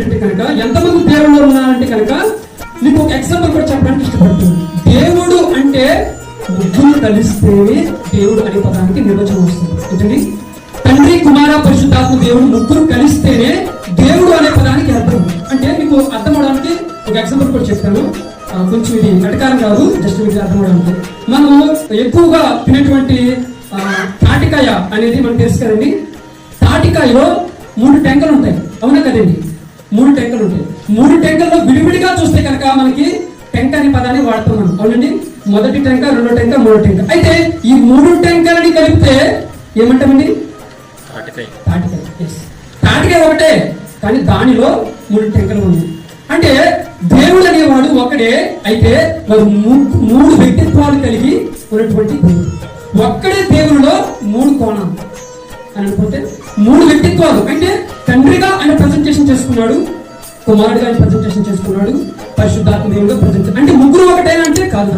ఏంటంటే కనుక ఎంతమంది దేవుళ్ళు ఉన్నారంటే కనుక నీకు ఒక ఎగ్జాంపుల్ కూడా చెప్పడానికి ఇష్టపడుతుంది. దేవుడు అంటే ముగ్గురు కలిస్తేనే దేవుడు అనే పదానికి నిర్వచనం వస్తుంది. ఏంటండి తండ్రి కుమార పరిశుద్ధాత్మ దేవుడు ముగ్గురు కలిస్తేనే దేవుడు అనే పదానికి అర్థం. అంటే మీకు అర్థం అవడానికి ఒక ఎగ్జాంపుల్ కూడా చెప్తాను కొంచెం ఇది నటకారం కాదు జస్ట్ మీకు అర్థం అవడానికి. మనం ఎక్కువగా తినేటువంటి తాటికాయ అనేది మనకు తెలుసు కదండి. తాటికాయలో మూడు టెంకలు ఉంటాయి. అవునా కదండి? మూడు టెంకలు ఉంటాయి. మూడు టెంకల్లో విడివిడిగా చూస్తే కనుక మనకి టెంక అనే పదాన్ని వాడతాం మనం అవునండి? మొదటి టెంక రెండో టెంక మూడో టెంక అయితే ఈ మూడు టెంకలని కలిపితే ఏమంటామండి? తాటికాయ. ఒకటే కానీ దానిలో మూడు టెంకలు ఉన్నాయి. అంటే దేవుడు అనేవాడు ఒకడే అయితే వారు మూడు వ్యక్తిత్వాలు కలిగి ఉన్నటువంటి దేవుడు. ఒక్కడే దేవుడిలో మూడు కోణాలు. అని అనుకుంటే మూడు వ్యక్తిత్వాలు. అంటే ప్రజెంటేషన్ చేసుకున్నాడు. కుమారుడిగా ఆయన ప్రజెంటేషన్ చేసుకున్నాడు. పరిశుద్ధాత్మ దేవుడు ప్రజెంట్ అంటే ముగ్గురు ఒకటేనంటే కాదు.